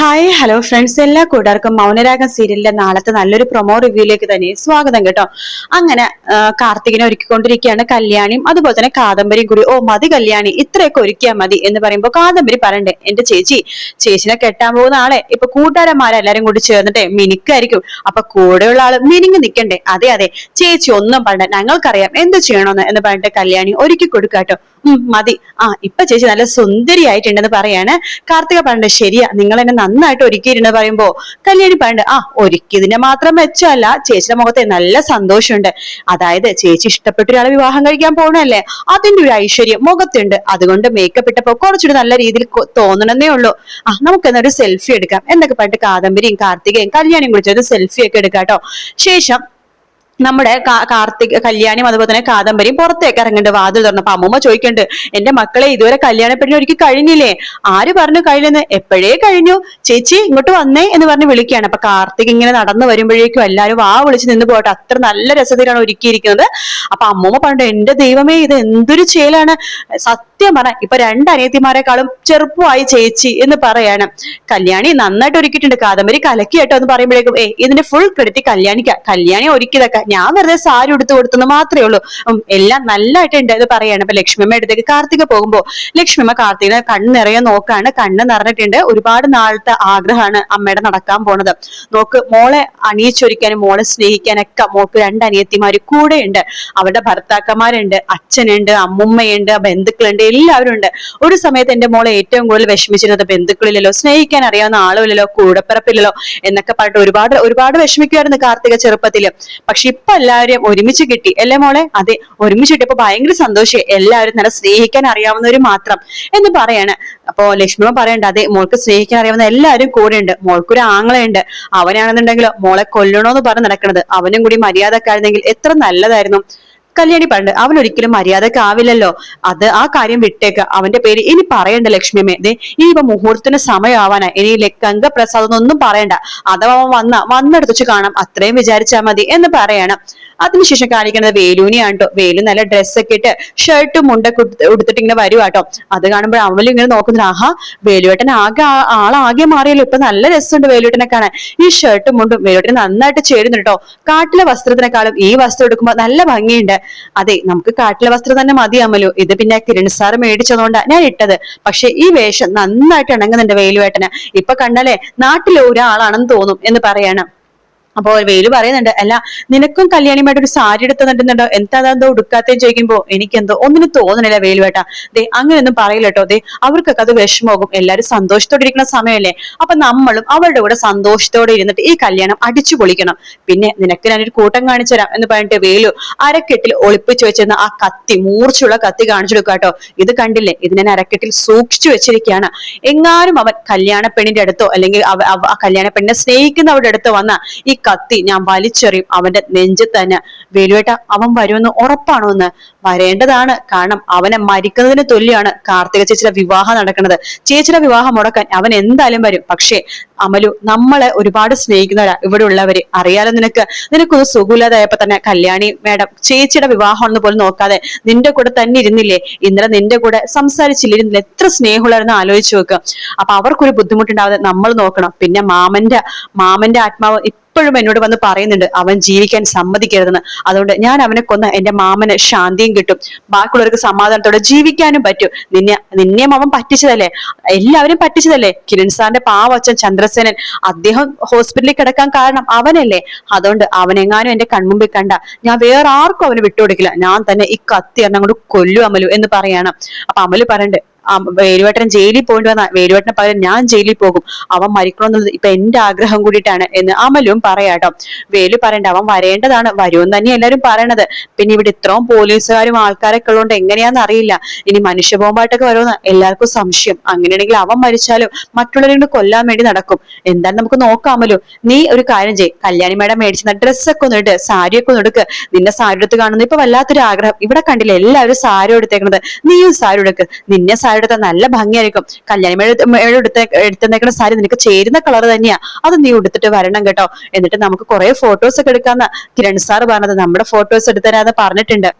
Hi hello friends എല്ലാ കൂട്ടുകാർക്കും മൗനരാഗം സീരിയലിന്റെ നാളത്തെ നല്ലൊരു പ്രൊമോ റിവ്യൂയിലേക്ക് തന്നെ സ്വാഗതം കേട്ടോ. അങ്ങനെ കാർത്തികനെ ഒരുക്കിക്കൊണ്ടിരിക്കുകയാണ് കല്യാണിയും അതുപോലെ തന്നെ കാദംബരിയും കൂടി. ഓ മതി കല്യാണി ഇത്രയൊക്കെ ഒരുക്കിയാൽ മതി എന്ന് പറയുമ്പോൾ കാദംബരി പറയണ്ടേ എന്റെ ചേച്ചി ചേച്ചിനെ കെട്ടാൻ പോകുന്ന ആളെ ഇപ്പൊ കൂട്ടുകാരന്മാരെല്ലാരും കൂടി ചേർന്നിട്ടേ മിനിക്കായിരിക്കും. അപ്പൊ കൂടെയുള്ള ആൾ മിനിങ്ങി നിൽക്കണ്ടേ അതെ അതെ ചേച്ചി ഒന്നും പറഞ്ഞ ഞങ്ങൾക്കറിയാം എന്ത് ചെയ്യണമെന്ന് എന്ന് പറഞ്ഞിട്ട് കല്യാണി ഒരുക്കി കൊടുക്കാട്ടോ മതി. ആ ഇപ്പൊ ചേച്ചി നല്ല സുന്ദരിയായിട്ടുണ്ടെന്ന് പറയാണ്. കാർത്തിക പണ്ട് ശരിയാ. നിങ്ങൾ എന്നെ നന്നായിട്ട് ഒരുക്കിയിരുന്നു പറയുമ്പോ കല്യാണി പണ്ട് ആ ഒരുക്കിയതിനെ മാത്രം മെച്ചമല്ല ചേച്ചിയുടെ മുഖത്തെ നല്ല സന്തോഷമുണ്ട്. അതായത് ചേച്ചി ഇഷ്ടപ്പെട്ട ഒരാളെ വിവാഹം കഴിക്കാൻ പോകണല്ലേ അതിന്റെ ഒരു ഐശ്വര്യം മുഖത്തുണ്ട്. അതുകൊണ്ട് മേക്കപ്പ് ഇട്ടപ്പോ കുറച്ചുകൂടി നല്ല രീതിയിൽ തോന്നണമെന്നേ ഉള്ളൂ. ആ നമുക്ക് എന്നൊരു സെൽഫി എടുക്കാം. എന്നൊക്കെ പറഞ്ഞിട്ട് കാദംബരിയും കാർത്തികയും കല്യാണിയും കുറിച്ചൊരു സെൽഫി ഒക്കെ എടുക്കാം കേട്ടോ. ശേഷം നമ്മുടെ കാർത്തിക് കല്യാണിയും അതുപോലെ തന്നെ കാദംബരിയും പുറത്തേക്ക് ഇറങ്ങേണ്ട വാതിൽ തുറന്നപ്പോ അമ്മൂമ്മ ചോദിക്കണ്ട് എന്റെ മക്കളെ ഇതുവരെ കല്യാണപ്പെടുന്ന ഒരിക്കൽ കഴിഞ്ഞില്ലേ? ആര് പറഞ്ഞു കഴിഞ്ഞെന്ന്? എപ്പോഴേ കഴിഞ്ഞു? ചേച്ചി ഇങ്ങോട്ട് വന്നേ? എന്ന് പറഞ്ഞ് വിളിക്കുകയാണ്. അപ്പൊ കാർത്തിക് ഇങ്ങനെ നടന്നു വരുമ്പോഴേക്കും എല്ലാവരും വാ വിളിച്ച് നിന്ന് പോട്ടെ അത്ര നല്ല രസത്തിലാണ് ഒരുക്കിയിരിക്കുന്നത്. അപ്പൊ അമ്മൂമ്മ പറഞ്ഞു എന്റെ ദൈവമേ ഇത് എന്തൊരു ചേലാണ്? സത്യം പറ ഇപ്പൊ രണ്ട് അനിയത്തിമാരെക്കാളും ചെറുപ്പമായി ചേച്ചി എന്ന് പറയാണ്. കല്യാണി നന്നായിട്ട് ഒരുക്കിയിട്ടുണ്ട്. കാദംബരി കലക്കി കേട്ടോ എന്ന് പറയുമ്പോഴേക്കും ഏ ഇതിന്റെ ഫുൾ ക്രെഡിറ്റ് കല്യാണിക്ക. കല്യാണി ഒരുക്കിയതൊക്കെ ഞാൻ വെറുതെ സാരി എടുത്തു കൊടുത്തെന്ന് മാത്രമേ ഉള്ളൂ. എല്ലാം നല്ലതായിട്ടുണ്ട് എന്ന് പറയാണ്. അപ്പൊ ലക്ഷ്മിയമ്മ അടുത്തേക്ക് കാർത്തിക പോകുമ്പോ ലക്ഷ്മിയമ്മ കാർത്തികനെ കണ്ണ് നിറയെ നോക്കാണ്. കണ്ണ് നിറഞ്ഞിട്ടുണ്ട്. ഒരുപാട് നാളത്തെ ആഗ്രഹമാണ് അമ്മയുടെ നടക്കാൻ പോണത്. നോക്ക് മോളെ അണിയിച്ചൊരുക്കാനും മോളെ സ്നേഹിക്കാനൊക്കെ മോൾക്ക് രണ്ട് അനിയത്തിമാര് ഉണ്ട് അവരുടെ ഭർത്താക്കന്മാരുണ്ട് അച്ഛനുണ്ട് അമ്മുമ്മയുണ്ട് ബന്ധുക്കളുണ്ട് എല്ലാവരും ഉണ്ട്. ഒരു സമയത്ത് എന്റെ മോളെ ഏറ്റവും കൂടുതൽ വിഷമിച്ചിരുന്നത് ബന്ധുക്കളില്ലല്ലോ സ്നേഹിക്കാൻ അറിയാവുന്ന ആളുമില്ലല്ലോ കൂടപ്പിറപ്പില്ലല്ലോ എന്നൊക്കെ പറഞ്ഞിട്ട് ഒരുപാട് ഒരുപാട് വിഷമിക്കുമായിരുന്നു കാർത്തിക ചെറുപ്പത്തിൽ. പക്ഷെ ഇപ്പൊ എല്ലാവരെയും ഒരുമിച്ച് കിട്ടി. അല്ലേ മോളെ? അതെ ഒരുമിച്ച് കിട്ടിയപ്പോ ഭയങ്കര സന്തോഷം എല്ലാവരും നല്ല സ്നേഹിക്കാൻ അറിയാവുന്നവര് മാത്രം എന്ന് പറയാണ്. അപ്പോ ലക്ഷ്മണൻ പറയണ്ട അതെ മോൾക്ക് സ്നേഹിക്കാൻ അറിയാവുന്ന എല്ലാവരും കൂടെ ഉണ്ട് മോൾക്കൊരു ആങ്ങളയുണ്ട്. അവനാണെന്നുണ്ടെങ്കിലോ മോളെ കൊല്ലണോന്ന് പറഞ്ഞ് നടക്കണത്. അവനും കൂടി മര്യാദക്കായിരുന്നെങ്കിൽ എത്ര നല്ലതായിരുന്നു. കല്യാണി പറഞ്ഞത് അവൻ ഒരിക്കലും മര്യാദക്കാവില്ലല്ലോ അത് ആ കാര്യം വിട്ടേക്ക്. അവന്റെ പേര് ഇനി പറയണ്ട ലക്ഷ്മിയമ്മേ. ദേ ഇപ്പൊ മുഹൂർത്തത്തിന് സമയമാവാനാ ഇനി ലക്കങ്ക ഒന്നും പറയണ്ട. അഥവാ അവൻ വന്ന വന്നെടുത്ത് കാണാം. അത്രയും വിചാരിച്ചാ മതി എന്ന് പറയണം. അതിനുശേഷം കാണിക്കുന്നത് വേലൂനെയാണ് കേട്ടോ വേലു നല്ല ഡ്രസ്സൊക്കെ ഇട്ട് ഷർട്ടും മുണ്ടൊക്കെ ഉടുത്ത് ഉടുത്തിട്ട് ഇങ്ങനെ വരുവാട്ടോ അത് കാണുമ്പോൾ അമലും ഇങ്ങനെ നോക്കുന്നില്ല ആഹാ വേലുവേട്ടൻ ആകെ ആളാകെ മാറിയല്ലോ. ഇപ്പൊ നല്ല രസമുണ്ട് വേലുവേട്ടനെ കാണാൻ. ഈ ഷർട്ടും മുണ്ടും വേലുവേട്ടൻ നന്നായിട്ട് ചേരുന്നുണ്ട് കേട്ടോ കാട്ടിലെ വസ്ത്രത്തിനെക്കാളും ഈ വസ്ത്രം എടുക്കുമ്പോൾ നല്ല ഭംഗിയുണ്ട്. അതെ നമുക്ക് കാട്ടിലെ വസ്ത്രം തന്നെ മതിയാമല്ലോ. ഇത് പിന്നെ കിരൺ സാർ ഞാൻ ഇട്ടത്. പക്ഷെ ഈ വേഷം നന്നായിട്ട് ഇണങ്ങുന്നുണ്ട് വേലുവേട്ടന്. ഇപ്പൊ കണ്ടാലേ നാട്ടിലെ ഒരാളാണെന്ന് തോന്നും എന്ന് പറയണം. അപ്പോ വെയിൽ പറയുന്നുണ്ട് അല്ല നിനക്കും കല്യാണിയുമായിട്ട് ഒരു സാരി എടുത്ത് തന്നിട്ടുണ്ടോ എന്താ അതെന്തോ ഉടുക്കാത്തേന്ന് ചോദിക്കുമ്പോ എനിക്കെന്തോ ഒന്നിനും തോന്നണില്ല വേലുവേട്ടാ ദേ അങ്ങനെയൊന്നും പറയില്ല കേട്ടോ. ദേ അവർക്കൊക്കെ അത് വിഷമമാകും. എല്ലാരും സന്തോഷത്തോടെ ഇരിക്കുന്ന സമയമല്ലേ? അപ്പൊ നമ്മളും അവരുടെ കൂടെ സന്തോഷത്തോടെ ഇരുന്നിട്ട് ഈ കല്യാണം അടിച്ചു പൊളിക്കണം. പിന്നെ നിനക്ക് ഞാനൊരു കൂട്ടം കാണിച്ചു തരാം എന്ന് പറഞ്ഞിട്ട് വെയിലു അരക്കെട്ടിൽ ഒളിപ്പിച്ചു വെച്ചിരുന്ന ആ കത്തി മൂർച്ചുള്ള കത്തി കാണിച്ചു കൊടുക്കുക കേട്ടോ. ഇത് കണ്ടില്ലേ? ഇതിനെ അരക്കെട്ടിൽ സൂക്ഷിച്ചു വെച്ചിരിക്കുകയാണ്. എങ്ങാനും അവൻ കല്യാണ പെണ്ണിന്റെ അടുത്തോ അല്ലെങ്കിൽ ആ കല്യാണ പെണ്ണിനെ സ്നേഹിക്കുന്നവരുടെ അടുത്തോ വന്ന ഈ കത്തി. ഞാൻ വലിച്ചെറിയും. അവന്റെ നെഞ്ചിൽ തന്നെ വേലുവേട്ട അവൻ വരുമെന്ന് ഉറപ്പാണോ എന്ന്? വരേണ്ടതാണ്. കാരണം അവനെ മരിക്കുന്നതിന് തുല്യാണ് കാർത്തിക ചേച്ചിയുടെ വിവാഹം നടക്കുന്നത്. ചേച്ചിയുടെ വിവാഹം മുടക്കാൻ അവൻ എന്തായാലും വരും. പക്ഷേ അമലു നമ്മളെ ഒരുപാട് സ്നേഹിക്കുന്നവരാ. ഇവിടെ ഉള്ളവര്. അറിയാലോ നിനക്ക്? നിനക്കൊന്ന് സുഖമില്ലാതായപ്പോ തന്നെ കല്യാണി മേഡം ചേച്ചിയുടെ വിവാഹം എന്ന് പോലും നോക്കാതെ നിന്റെ കൂടെ തന്നെ ഇരുന്നില്ലേ? ഇന്നലെ നിന്റെ കൂടെ സംസാരിച്ചില്ലിരുന്നില്ല എത്ര സ്നേഹമുള്ളവരെന്ന് ആലോചിച്ച് നോക്കുക അപ്പൊ അവർക്കൊരു ബുദ്ധിമുട്ടുണ്ടാവാതെ നമ്മൾ നോക്കണം. പിന്നെ മാമന്റെ മാമന്റെ ആത്മാവ് ഇപ്പോഴും എന്നോട് വന്ന് പറയുന്നുണ്ട് അവൻ ജീവിക്കാൻ സമ്മതിക്കരുതെന്ന്. അതുകൊണ്ട് ഞാൻ അവനെ കൊന്ന് എന്റെ മാമന് ശാന്തിയും കിട്ടും. ബാക്കിയുള്ളവർക്ക് സമാധാനത്തോടെ ജീവിക്കാനും പറ്റും. നിന്നെ നിന്നെയും അവൻ പറ്റിച്ചതല്ലേ? എല്ലാവരും പറ്റിച്ചതല്ലേ? കിരൺ സാറിന്റെ പാവച്ചൻ ചന്ദ്രസേനൻ അദ്ദേഹം ഹോസ്പിറ്റലിൽ കിടക്കാൻ കാരണം അവനല്ലേ? അതുകൊണ്ട് അവനെങ്ങാനും എന്റെ കൺമുമ്പിൽ കണ്ട ഞാൻ വേറെ ആർക്കും അവന് വിട്ടുകൊടുക്കില്ല. ഞാൻ തന്നെ ഈ കത്തി എണ്ണം കൊണ്ട് കൊല്ലു അമലു എന്ന് പറയാണ്. അപ്പൊ അമലു പറയണ്ട് വേലുവേട്ടൻ ജയിലിൽ പോയിട്ട് വന്ന വേലുവേട്ടന് പകരം ഞാൻ ജയിലിൽ പോകും. അവൻ മരിക്കണമെന്നുള്ളത് ഇപ്പൊ എന്റെ ആഗ്രഹം കൂടിയിട്ടാണ് എന്ന് അമലും പറയാട്ടോ വേലു പറയണ്ട അവൻ വരേണ്ടതാണ്. വരുമെന്ന് തന്നെ എല്ലാരും പറയണത്. പിന്നെ ഇവിടെ ഇത്രയും പോലീസുകാരും ആൾക്കാരൊക്കെ ഉള്ളതുകൊണ്ട് എങ്ങനെയാന്ന് അറിയില്ല. ഇനി മനുഷ്യ ബോംബായിട്ടൊക്കെ വരുമെന്ന് എല്ലാവർക്കും സംശയം. അങ്ങനെയാണെങ്കിൽ അവൻ മരിച്ചാലും മറ്റുള്ളവരെ കൊണ്ട് കൊല്ലാൻ വേണ്ടി നടക്കും. എന്തായാലും നമുക്ക് നോക്കാമല്ലോ നീ ഒരു കാര്യം ചെയ്യ്. കല്യാണി മേഡം മേടിച്ച ഡ്രസ്സൊക്കെ ഒന്ന് ഇട്ട് സാരിയൊക്കെ ഒന്ന് എടുക്ക്. നിന്നെ സാരി എടുത്ത് കാണുന്നു ഇപ്പൊ വല്ലാത്തൊരു ആഗ്രഹം. ഇവിടെ കണ്ടില്ല എല്ലാവരും സാരി എടുത്തേക്കുന്നത് നീയും സാരി എടുക്ക് നിന്നെ സാരി എടുത്ത നല്ല ഭംഗിയായിരിക്കും. കല്യാണി മേഴ മേഴ എടുത്ത എടുത്തേക്കുന്ന സാരി നിനക്ക് ചേരുന്ന കളർ തന്നെയാ. അത് നീ ഉടുത്തിട്ട് വരണം കേട്ടോ. എന്നിട്ട് നമുക്ക് കുറെ ഫോട്ടോസ് ഒക്കെ എടുക്കാന്ന് കിരൺ സാർ പറഞ്ഞത്. നമ്മുടെ ഫോട്ടോസ് എടുത്തരാന്ന് പറഞ്ഞിട്ടുണ്ട്.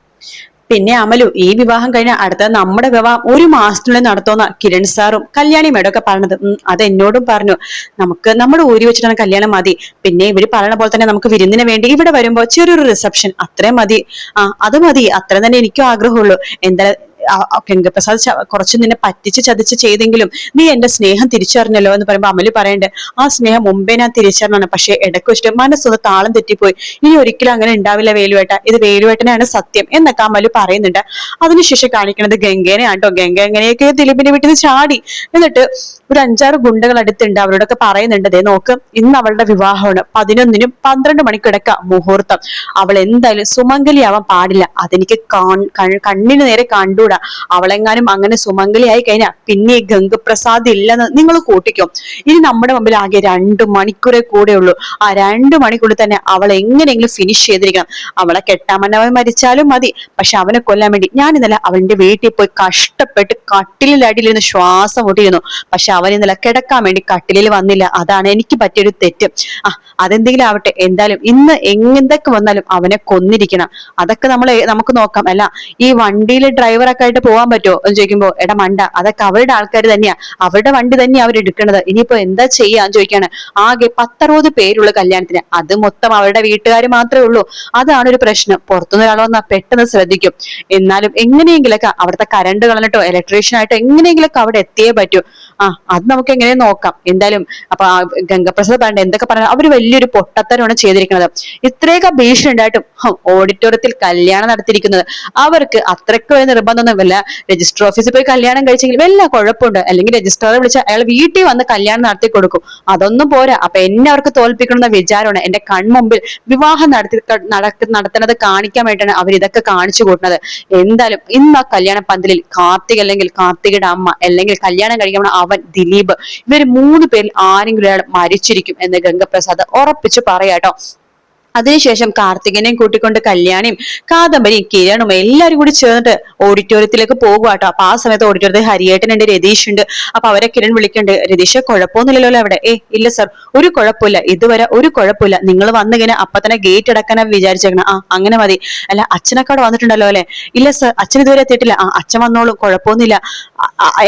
പിന്നെ അമലു ഈ വിവാഹം കഴിഞ്ഞ അടുത്ത നമ്മുടെ വിവാഹം ഒരു മാസത്തിനുള്ളിൽ നടത്തുന്ന കിരൺ സാറും കല്യാണി മേഡം ഒക്കെ പറഞ്ഞത് അത് എന്നോടും പറഞ്ഞു. നമുക്ക് നമ്മുടെ ഊരി വെച്ചിട്ടാണ് കല്യാണം മതി. പിന്നെ ഇവർ പറയണ പോലെ തന്നെ നമുക്ക് വിരുന്നിന് വേണ്ടി ഇവിടെ വരുമ്പോ ചെറിയൊരു റിസപ്ഷൻ അത്രയും മതി. ആ അത് മതി. അത്ര തന്നെ എനിക്കും ആഗ്രഹമുള്ളൂ. ആ ഗംഗപ്രസാദ് കുറച്ച് നിന്നെ പറ്റിച്ച് ചതിച്ച് ചെയ്തെങ്കിലും നീ എന്റെ സ്നേഹം തിരിച്ചറിഞ്ഞല്ലോ എന്ന് പറയുമ്പോ അമൽ പറയണ്ടേ ആ സ്നേഹം മുമ്പേ ഞാൻ തിരിച്ചറിഞ്ഞാണ് പക്ഷെ ഇടയ്ക്ക് വെച്ചിട്ട് മനസ്സൊന്ന് താളം തെറ്റിപ്പോയി. ഇനി ഒരിക്കലും അങ്ങനെ ഉണ്ടാവില്ല വേലുവേട്ട. ഇത് വേലുവേട്ടനാണ് സത്യം എന്നൊക്കെ അമൽ പറയുന്നുണ്ട്. അതിനുശേഷം കാണിക്കുന്നത് ഗംഗേനെ ആട്ടോ ഗംഗ എങ്ങനെയൊക്കെ ദിലീപിന്റെ വീട്ടിൽ നിന്ന് ചാടി. എന്നിട്ട് ഒരു അഞ്ചാറ് ഗുണ്ടകൾ അടുത്തുണ്ട്. അവരോടൊക്കെ പറയുന്നുണ്ട് ദേ നോക്ക് ഇന്ന് അവളുടെ വിവാഹമാണ്. പതിനൊന്നിനും പന്ത്രണ്ട് മണിക്കിടക്ക മുഹൂർത്തം. അവൾ എന്തായാലും സുമംഗലിയാവാൻ പാടില്ല. അതെനിക്ക് കണ്ണിന് നേരെ കണ്ടൂടാ അവളെങ്ങാനും അങ്ങനെ സുമംഗലിയായി കഴിഞ്ഞാൽ പിന്നെ ഗംഗപ്രസാദ് ഇല്ലെന്ന് നിങ്ങൾ കൂട്ടിക്കും. ഇനി നമ്മുടെ മുമ്പിൽ ആകെ രണ്ടു മണിക്കൂറേ കൂടെ ഉള്ളൂ ആ രണ്ടു മണിക്കൂറിൽ തന്നെ അവൾ എങ്ങനെയെങ്കിലും ഫിനിഷ് ചെയ്തിരിക്കണം. അവളെ കെട്ടാമന്നവൻ മരിച്ചാലും മതി. പക്ഷെ അവനെ കൊല്ലാൻ വേണ്ടി ഞാൻ ഇന്നലെ അവന്റെ വീട്ടിൽ പോയി കഷ്ടപ്പെട്ട് കട്ടിലിനടിയിലിരുന്ന് ശ്വാസം മുട്ടിയിരുന്നു. പക്ഷെ അവൻ ഇന്നലെ കിടക്കാൻ വേണ്ടി കട്ടിലിൽ വന്നില്ല. അതാണ് എനിക്ക് പറ്റിയൊരു തെറ്റ്. ആ അതെന്തെങ്കിലും ആവട്ടെ. എന്തായാലും ഇന്ന് എന്തൊക്കെ വന്നാലും അവനെ കൊന്നിരിക്കണം. അതൊക്കെ നമ്മൾ നമുക്ക് നോക്കാം. അല്ല ഈ വണ്ടിയിലെ ഡ്രൈവറൊക്കെ ആയിട്ട് പോവാൻ പറ്റുമോ? എന്ന് ചോദിക്കുമ്പോ എടാ മണ്ട അതൊക്കെ അവരുടെ ആൾക്കാർ തന്നെയാ. അവരുടെ വണ്ടി തന്നെയാ അവർ എടുക്കണത്. ഇനിയിപ്പോ എന്താ ചെയ്യാന്ന് ചോദിക്കാണ്. ആകെ പത്തറുപത് പേരുള്ള കല്യാണത്തിന്. അത് മൊത്തം അവരുടെ വീട്ടുകാർ മാത്രമേ ഉള്ളൂ. അതാണ് ഒരു പ്രശ്നം. പുറത്തുനിന്ന് ഒരാൾ വന്നാൽ പെട്ടെന്ന് ശ്രദ്ധിക്കും. എന്നാലും എങ്ങനെയെങ്കിലൊക്കെ അവിടുത്തെ കറണ്ട് കളഞ്ഞിട്ടോ ഇലക്ട്രീഷ്യൻ ആയിട്ടോ എങ്ങനെയെങ്കിലൊക്കെ അവിടെ എത്തിയേ പറ്റൂ. ആ അത് നമുക്ക് എങ്ങനെ നോക്കാം? എന്തായാലും അപ്പൊ ഗംഗപ്രസാദ് പറഞ്ഞ എന്തൊക്കെ പറഞ്ഞാൽ അവർ വലിയൊരു പൊട്ടത്തരമാണ് ചെയ്തിരിക്കുന്നത്. ഇത്രയൊക്കെ ഭീഷണി ഉണ്ടായിട്ടും ഓഡിറ്റോറിയത്തിൽ കല്യാണം നടത്തിയിരിക്കുന്നത്. അവർക്ക് അത്രയ്ക്ക് വലിയ നിർബന്ധമൊന്നുമില്ല. രജിസ്റ്റർ ഓഫീസിൽ പോയി കല്യാണം കഴിച്ചെങ്കിൽ വല്ല കുഴപ്പമുണ്ട്. അല്ലെങ്കിൽ രജിസ്ട്രാറെ വിളിച്ച് അയാൾ വീട്ടിൽ വന്ന് കല്യാണം നടത്തി കൊടുക്കും. അതൊന്നും പോരാ. അപ്പൊ എന്നെ അവർക്ക് തോൽപ്പിക്കണമെന്ന വിചാരമാണ് എന്റെ കൺമുമ്പിൽ വിവാഹം നടത്തി നടത്തുന്നത് കാണിക്കാൻ വേണ്ടിയിട്ടാണ് അവർ ഇതൊക്കെ കാണിച്ചു കൂട്ടുന്നത്. എന്തായാലും ഇന്ന് ആ കല്യാണ പന്തലിൽ കാർത്തിക് അല്ലെങ്കിൽ കാർത്തികയുടെ അമ്മ അല്ലെങ്കിൽ കല്യാണം കഴിക്കണം അവൻ ദിലീപ്. ഇവർ മൂന്ന് പേരിൽ ആരെങ്കിലും ഒരാൾ മരിച്ചിരിക്കും എന്ന് ഗംഗപ്രസാദ് ഉറപ്പിച്ച് പറയാട്ടോ അതിനുശേഷം കാർത്തികനെയും കൂട്ടിക്കൊണ്ട് കല്യാണിയും കാദംബരിയും കിരണും എല്ലാവരും കൂടി ചേർന്നിട്ട് ഓഡിറ്റോറിയത്തിലേക്ക് പോകുക കേട്ടോ അപ്പൊ ആ സമയത്ത് ഓഡിറ്റോറിയത്തിൽ ഹരിയേട്ടനുണ്ട് രതീഷ് ഉണ്ട് അപ്പൊ അവരെ കിരൺ വിളിക്കുന്നുണ്ട് രതീഷ് കുഴപ്പമൊന്നുമില്ലല്ലോ അവിടെ. ഏ ഇല്ല സർ ഒരു കുഴപ്പമില്ല. ഇതുവരെ ഒരു കുഴപ്പമില്ല. നിങ്ങൾ വന്നിങ്ങനെ അപ്പൊ തന്നെ ഗേറ്റ് അടക്കാനാ വിചാരിച്ചേക്കണം. ആ അങ്ങനെ മതി. അല്ല അച്ഛനൊക്കെ അവിടെ വന്നിട്ടുണ്ടല്ലോ അല്ലെ? ഇല്ല സർ അച്ഛൻ ഇതുവരെ എത്തിയിട്ടില്ല. ആ അച്ഛൻ വന്നോളൂ കുഴപ്പമൊന്നുമില്ല.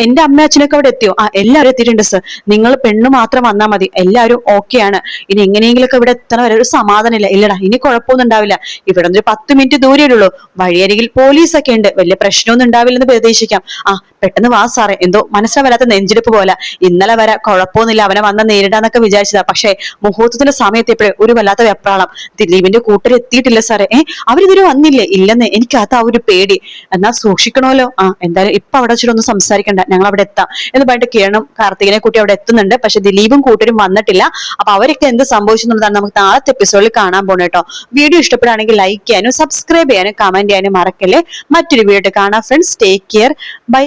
എന്റെ അമ്മ അച്ഛനൊക്കെ അവിടെ എത്തിയോ? ആ എല്ലാവരും എത്തിയിട്ടുണ്ട് സർ നിങ്ങൾ പെണ്ണ് മാത്രം വന്നാൽ മതി. എല്ലാവരും ഓക്കെയാണ് ഇനി എങ്ങനെയെങ്കിലൊക്കെ ഇവിടെ എത്തണ. വരെ ഒരു സമാധാനം ഇല്ല ഇല്ലടാ ഇനി കുഴപ്പമൊന്നും ഉണ്ടാവില്ല. ഇവിടെ ഒരു പത്ത് മിനിറ്റ് ദൂരേ ഉള്ളൂ. വഴിയരികിൽ പോലീസൊക്കെ ഉണ്ട്. വലിയ പ്രശ്നമൊന്നും ഉണ്ടാവില്ലെന്ന് പ്രതീക്ഷിക്കാം. ആ പെട്ടെന്ന് വാ സാറേ എന്തോ മനസ്സിൽ വരാത്ത നെഞ്ചെടുപ്പ് പോലെ. ഇന്നലെ വരെ കുഴപ്പമൊന്നുമില്ല. അവനെ വന്ന നേരിടാന്നൊക്കെ വിചാരിച്ചതാ. പക്ഷേ മുഹൂർത്തത്തിന്റെ സമയത്ത് ഒരു വല്ലാത്ത വെപ്രാളം. ദിലീപിന്റെ കൂട്ടർ എത്തിയിട്ടില്ല സാറേ ഏഹ് അവരിതുവരെ വന്നില്ലേ? ഇല്ലെന്ന്. എനിക്ക് അത് ആ ഒരു പേടി. എന്നാ സൂക്ഷിക്കണമല്ലോ. ആ എന്തായാലും ഇപ്പൊ അവിടെ വെച്ചിട്ടൊന്നും സംസാരിക്കണ്ട. ഞങ്ങൾ അവിടെ എത്താം എന്ന് പറഞ്ഞിട്ട് കിരണും കാർത്തികനെ കുട്ടി അവിടെ എത്തുന്നുണ്ട്. പക്ഷെ ദിലീപും കൂട്ടരും വന്നിട്ടില്ല. അപ്പൊ അവരൊക്കെ എന്ത് സംഭവിച്ചു എന്നുള്ളതാണ് നമുക്ക് നാളത്തെ എപ്പിസോഡിൽ കാണാൻ പോണേ കേട്ടോ. വീഡിയോ ഇഷ്ടപ്പെടുകയാണെങ്കിൽ ലൈക്ക് ചെയ്യാനും സബ്സ്ക്രൈബ് ചെയ്യാനും കമന്റ് ചെയ്യാനും മറക്കല്ലേ? മറ്റൊരു വീഡിയോ കാണാം. Friends take care bye